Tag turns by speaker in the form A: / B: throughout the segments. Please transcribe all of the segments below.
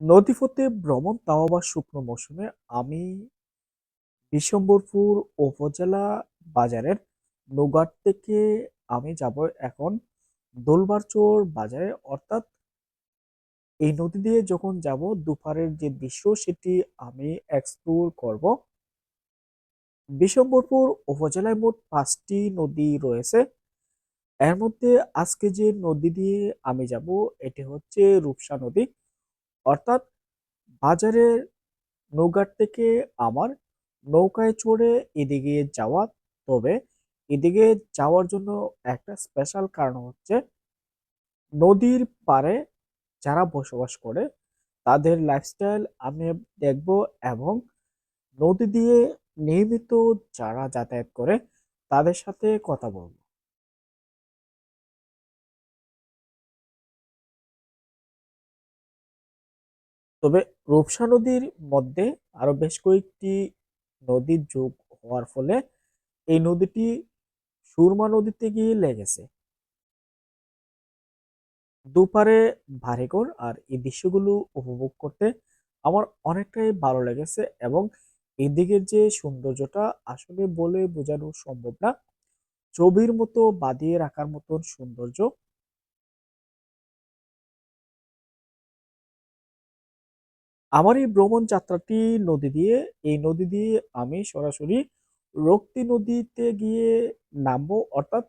A: নদীপথে ভ্রমণ তাও আবার শুকনো মৌসুমে। আমি বিশম্বরপুর উপজেলা বাজারের নৌঘাট থেকে আমি যাব এখন দোলবারচর বাজারে। অর্থাৎ এই নদী দিয়ে যখন যাব, দুপারের যে দৃশ্য সেটি আমি এক্সপ্লোর করব। বিশম্বরপুর উপজেলায় মোট পাঁচটি নদী রয়েছে। এর মধ্যে আজকে যে নদী দিয়ে আমি যাব, এটি হচ্ছে রূপসা নদী। অর্থাৎ বাজারের নৌঘাট থেকে আমার নৌকায় চড়ে এদিকে যাওয়া। তবে এদিকে যাওয়ার জন্য একটা স্পেশাল কারণ হচ্ছে নদীর পারে যারা বসবাস করে, তাদের লাইফস্টাইল আমি দেখব এবং নদী দিয়ে নিয়মিত যারা যাতায়াত করে, তাদের সাথে কথা বলব। তবে রূপসা নদীর মধ্যে আরও বেশ কয়েকটি নদীর যোগ হওয়ার ফলে এই নদীটি সুরমা নদীতে গিয়ে লেগেছে। দুপারে ভারীঘর আর এই দৃশ্যগুলো উপভোগ করতে আমার অনেকটাই ভালো লেগেছে এবং এদিকের যে সৌন্দর্যটা আসলে বলে বোঝানো সম্ভব না। ছবির মতো বাঁধিয়ে রাখার মতন সৌন্দর্য আমার এই ভ্রমণ যাত্রাটি নদী দিয়ে, এই নদী দিয়ে আমি সরাসরি রক্তি নদীতে গিয়ে নামবো, অর্থাৎ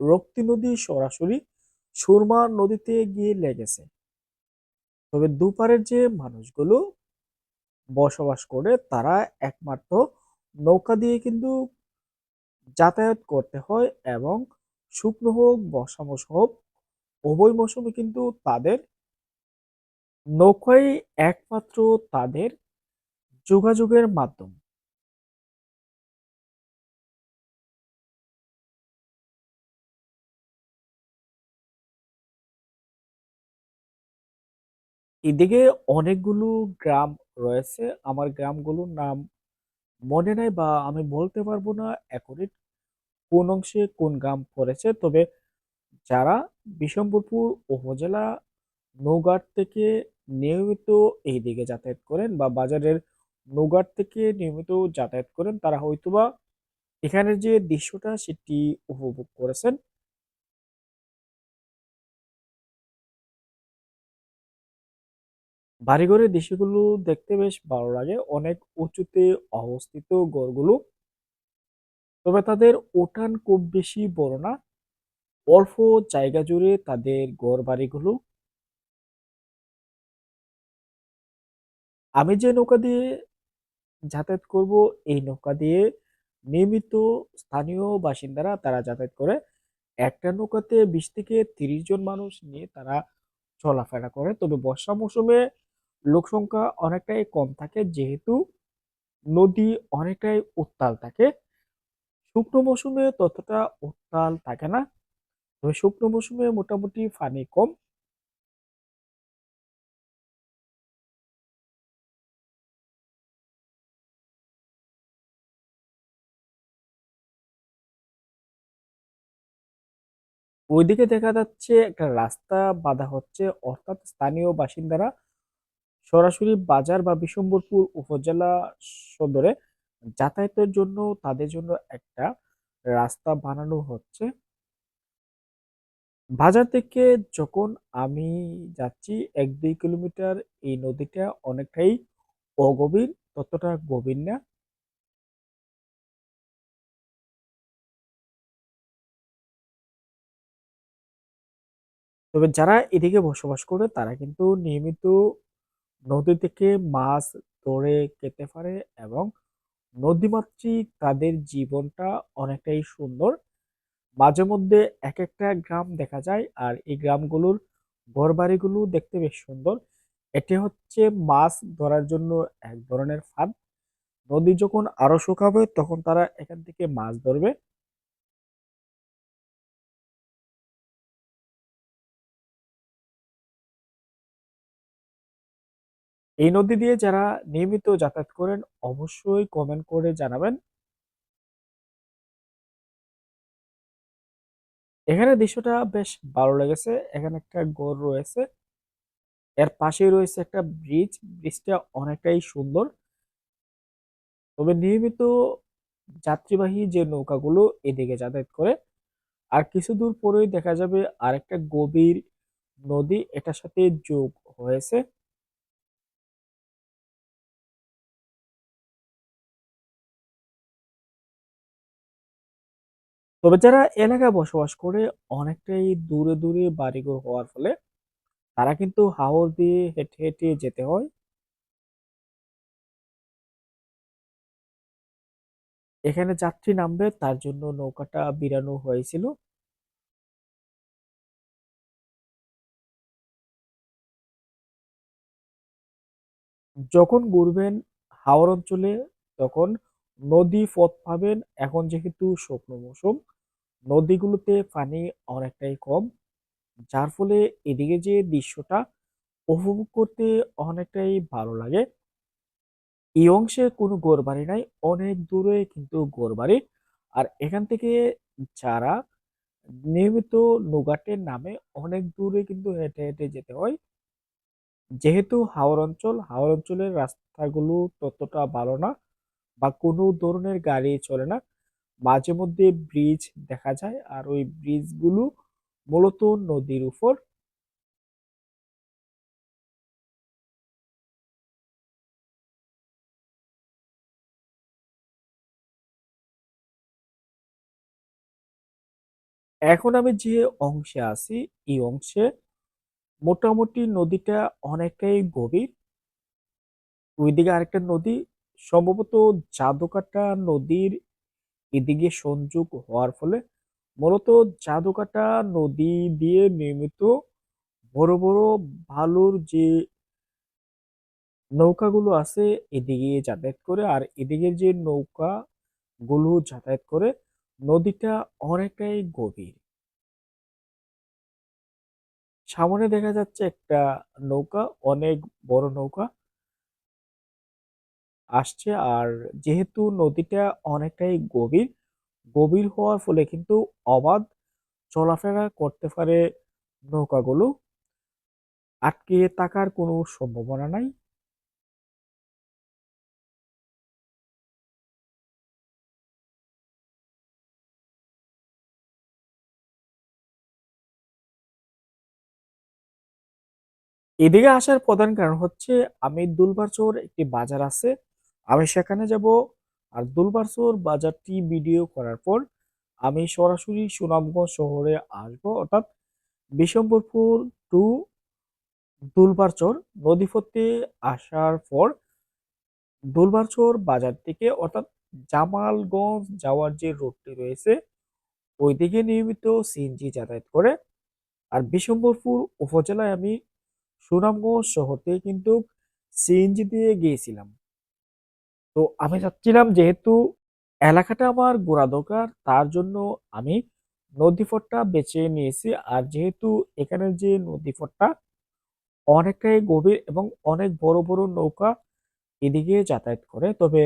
A: রক্তি নদী সরাসরি সুরমা নদীতে গিয়ে লেগেছে। তবে দুপারের যে মানুষগুলো বসবাস করে, তারা একমাত্র নৌকা দিয়ে কিন্তু যাতায়াত করতে হয় এবং শুকনো হোক বর্ষা মৌসুম হোক, উভয় মৌসুমে কিন্তু তাদের নৌকাই একমাত্র তাদের যোগাযোগের মাধ্যম। এদিকে অনেকগুলো গ্রাম রয়েছে। আমার গ্রামগুলোর নাম মনে নাই বা আমি বলতে পারব না অ্যাকুরেট কোন অংশে কোন গ্রাম পড়েছে। তবে যারা বিশম্বরপুর উপজেলা নৌঘাট থেকে নিয়মিত এই দিকে যাতায়াত করেন বা বাজারের নৌঘাট থেকে নিয়মিত যাতায়াত করেন, তারা হয়তোবা এখানের যে দৃশ্যটা সেটি উপভোগ করেছেন। বাড়িঘরের দৃশ্যগুলো দেখতে বেশ ভালো লাগে। অনেক উঁচুতে অবস্থিত ঘরগুলো। তবে তাদের উঠান খুব বেশি বড় না। অল্প জায়গা জুড়ে তাদের ঘর বাড়িগুলো আমি যে নৌকা দিয়ে যাতায়াত করব, এই নৌকা দিয়ে নিয়মিত স্থানীয় বাসিন্দারা তারা যাতায়াত করে। একটা নৌকাতে বিশ থেকে তিরিশ জন মানুষ নিয়ে তারা চলাফেরা করে। তবে বর্ষা মৌসুমে লোক সংখ্যা অনেকটাই কম থাকে, যেহেতু নদী অনেকটাই উত্তাল থাকে। শুকনো মৌসুমে ততটা উত্তাল থাকে না। তবে শুকনো মৌসুমে মোটামুটি পানি কম। ওইদিকে দেখা যাচ্ছে একটা রাস্তা বাঁধা হচ্ছে, অর্থাৎ স্থানীয় বাসিন্দারা সরাসরি বাজার বা বিশম্বরপুর উপজেলা সদরে যাতায়াতের জন্য তাদের জন্য একটা রাস্তা বানানো হচ্ছে। বাজার থেকে যখন আমি যাচ্ছি, এক দুই কিলোমিটার এই নদীটা অনেকটাই অগভীর, ততটা গভীর না। তবে যারা এদিকে বসবাস করে, তারা কিন্তু নিয়মিত নদী থেকে মাছ ধরে খেতে পারে এবং নদীমাতৃক তাদের জীবনটা অনেকটাই সুন্দর। মাঝে মধ্যে এক একটা গ্রাম দেখা যায় আর এই গ্রামগুলোর ঘরবাড়িগুলো দেখতে বেশ সুন্দর। এটি হচ্ছে মাছ ধরার জন্য এক ধরনের ফাঁদ। নদী যখন আরও শুকাবে, তখন তারা এখান থেকে মাছ ধরবে। এই নদী দিয়ে যারা নিয়মিত যাতায়াত করেন, অবশ্যই কমেন্ট করে জানাবেন। এখানে দৃশ্যটা বেশ ভালো লেগেছে। এখানে একটা গড় রয়েছে। এর পাশেই রয়েছে একটা ব্রিজ ব্রিজটা অনেকটাই সুন্দর। তবে নিয়মিত যাত্রীবাহী যে নৌকাগুলো এদিকে যাতায়াত করে, আর কিছু দূর পরেই দেখা যাবে আরেকটা গভীর নদী। এটার সাথে যোগ হয়েছে। তবে যারা এলাকায় বসবাস করে অনেকটাই দূরে দূরে বাড়িঘর হওয়ার ফলে তারা কিন্তু হাওর দিয়ে হেঁটে হেঁটে যেতে হয়। এখানে যাত্রী নামবে, তার জন্য নৌকাটা বিরানো হয়েছিল। যখন ঘুরবেন হাওর অঞ্চলে, তখন নদী পথ পাবেন। এখন যেহেতু শুকনো মৌসুম নদীগুলোতে পানি অনেকটাই কম, যার ফলে এদিকে যে দৃশ্যটা উপভোগ করতে অনেকটাই ভালো লাগে। এই অংশে কোনো ঘরবাড়ি নাই, অনেক দূরে কিন্তু ঘরবাড়ি আর এখান থেকে যারা নিয়মিত নৌঘাটের নামে, অনেক দূরে কিন্তু হেঁটে হেঁটে যেতে হয়। যেহেতু হাওর অঞ্চল, হাওর অঞ্চলের রাস্তাগুলো ততটা ভালো না বা কোনো ধরনের গাড়ি চলে না মাঝে মধ্যে ব্রিজ দেখা যায় আর ওই ব্রিজগুলো মূলত নদীর উপর। এখন আমি যে অংশে আছি, এই অংশে মোটামুটি নদীটা অনেকটাই গভীর। ওইদিকে আরেকটা নদী, সম্ভবত জাদুকাটা নদীর এদিকে সংযোগ হওয়ার ফলে মূলত জাদুকাটা নদী দিয়ে নির্মিত বড় বড় বালুর যে নৌকাগুলো আছে এদিকে যাতায়াত করে, আর এদিকের যে নৌকা গুলো যাতায়াত করে, নদীটা অনেকটাই গভীর। সামনে দেখা যাচ্ছে একটা নৌকা, অনেক বড় নৌকা। আসছে। আর যেহেতু নদীটা অনেকটাই গভীর গভীর হওয়ার ফলে কিন্তু অবাধ চলাফেরা করতে পারে নৌকাগুলো। আটকে থাকার কোনো সম্ভাবনা নাই। এদিকে আসার প্রধান কারণ হচ্ছে, আমি দুলবারচর একটি বাজার আছে। আমি সেখানে যাব আর দুলবারচর বাজারটি ভিডিও করার পর আমি সরাসরি সুনামগঞ্জ শহরে আসব। অর্থাৎ বিশম্বরপুর টু দুলবারচর নদীপথে আসার পর দুলবারচর বাজার থেকে, অর্থাৎ জামালগঞ্জ যাওয়ার যে রোডটি রয়েছে, ওইদিকে নিয়মিত সিএনজি যাতায়াত করে। আর বিশম্বরপুর উপজেলায় আমি সুনামগঞ্জ শহর থেকে কিন্তু সিএনজি দিয়ে গিয়েছিলাম। তো আমি চাচ্ছিলাম যেহেতু এলাকাটা আমার ঘোরা দরকার, তার জন্য আমি নদীপথটা বেছে নিয়েছি। আর যেহেতু এখানে যে নদীপথটা অনেকটাই গভীর এবং অনেক বড় বড় নৌকা এদিকে যাতায়াত করে, তবে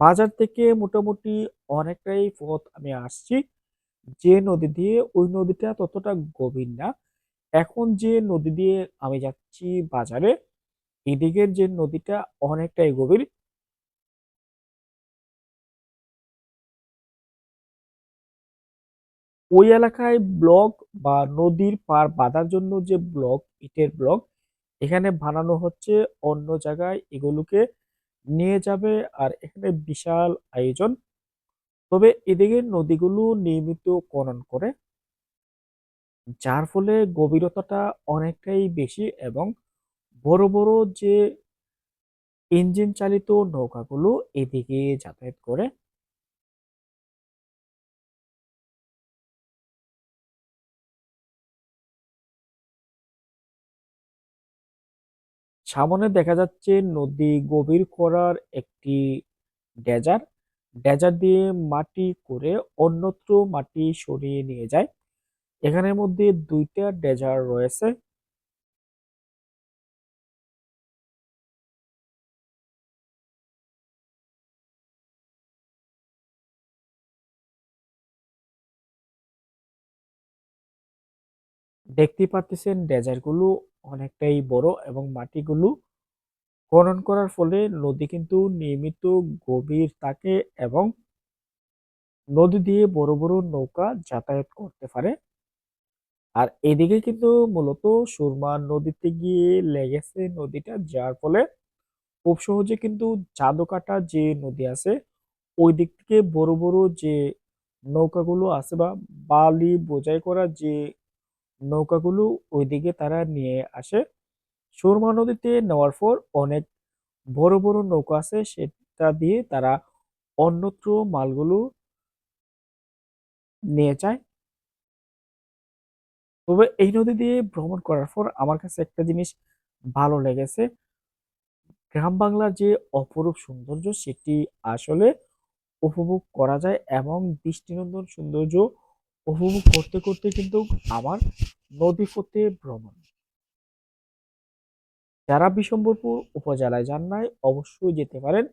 A: বাজার থেকে মোটামুটি অনেকটাই পথ আমি আসছি। যে নদী দিয়ে ওই নদীটা ততটা গভীর না। এখন যে নদী দিয়ে আমি যাচ্ছি বাজারে, এদিকের যে নদীটা অনেকটাই গভীর। ওই এলাকায় ব্লক বা নদীর পার বাঁধার জন্য যে ব্লক, ইটের ব্লক, এখানে বানানো হচ্ছে অন্য জায়গায় এগুলোকে নিয়ে যাবে আর এখানে বিশাল আয়োজন। তবে এদিকে নদীগুলো নিয়মিত খনন করে, যার ফলে গভীরতাটা অনেকটাই বেশি এবং বড় বড় যে ইঞ্জিন চালিত নৌকাগুলো এদিকে যাতায়াত করে। সামনে দেখা যাচ্ছে নদী গভীর করার একটি ডেজার ডেজার দিয়ে মাটি করে অন্যত্র মাটি সরিয়ে নিয়ে যায়। এখানের মধ্যে দুইটা ডেজার রয়েছে। দেখতেই পারতেছেন ডেজার্টগুলো অনেকটাই বড় এবং মাটিগুলো খনন করার ফলে নদী কিন্তু নিয়মিত গভীর থাকে এবং নদী দিয়ে বড় বড় নৌকা যাতায়াত করতে পারে। আর এদিকে কিন্তু মূলত সুরমা নদীতে গিয়ে লেগেছে নদীটা, যার ফলে খুব সহজে কিন্তু জাদুকাটা যে নদী আছে, ওই দিক থেকে বড় বড় যে নৌকাগুলো আছে বা বালি বোঝাই করা যে নৌকাগুলো ওইদিকে তারা নিয়ে আসে। সুরমা নদীতে নেওয়ার পর অনেক বড় বড় নৌকা আছে, সেটা দিয়ে তারা অন্যত্র মালগুলো নিয়ে যায়। তবে এই নদী দিয়ে ভ্রমণ করার পর আমার কাছে একটা জিনিস ভালো লেগেছে। গ্রাম বাংলার যে অপরূপ সৌন্দর্য, সেটি আসলে উপভোগ করা যায় এবং দৃষ্টিনন্দন সৌন্দর্য উপভোগ করতে করতে কিন্তু আমার নদী পথে ভ্রমণ। যারা বিশম্বরপুর উপজেলায় যান নাই, অবশ্যই যেতে পারেন।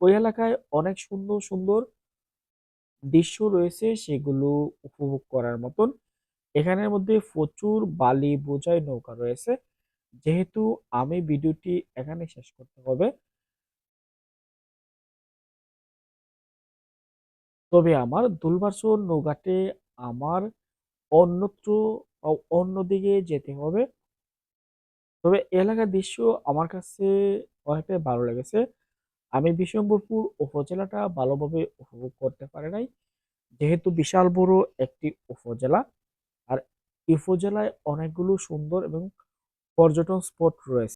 A: ওই এলাকায় অনেক সুন্দর সুন্দর দৃশ্য রয়েছে, সেগুলো উপভোগ করার মতন। এখানের মধ্যে প্রচুর বালি বোঝাই নৌকা রয়েছে। যেহেতু আমি ভিডিওটি এখানে শেষ করতে হবে। তবে আমার দুলবারসর নৌঘাটে আমার অন্যত্র অন্যদিকে যেতে হবে। তবে এলাকার দৃশ্য আমার কাছে অনেকটাই ভালো লেগেছে। আমি বিশ্বম্বরপুর উপজেলাটা ভালোভাবে উপভোগ করতে পারি নাই। যেহেতু বিশাল বড় একটি উপজেলা, আর উপজেলায় অনেকগুলো সুন্দর এবং পর্যটন স্পট রয়েছে।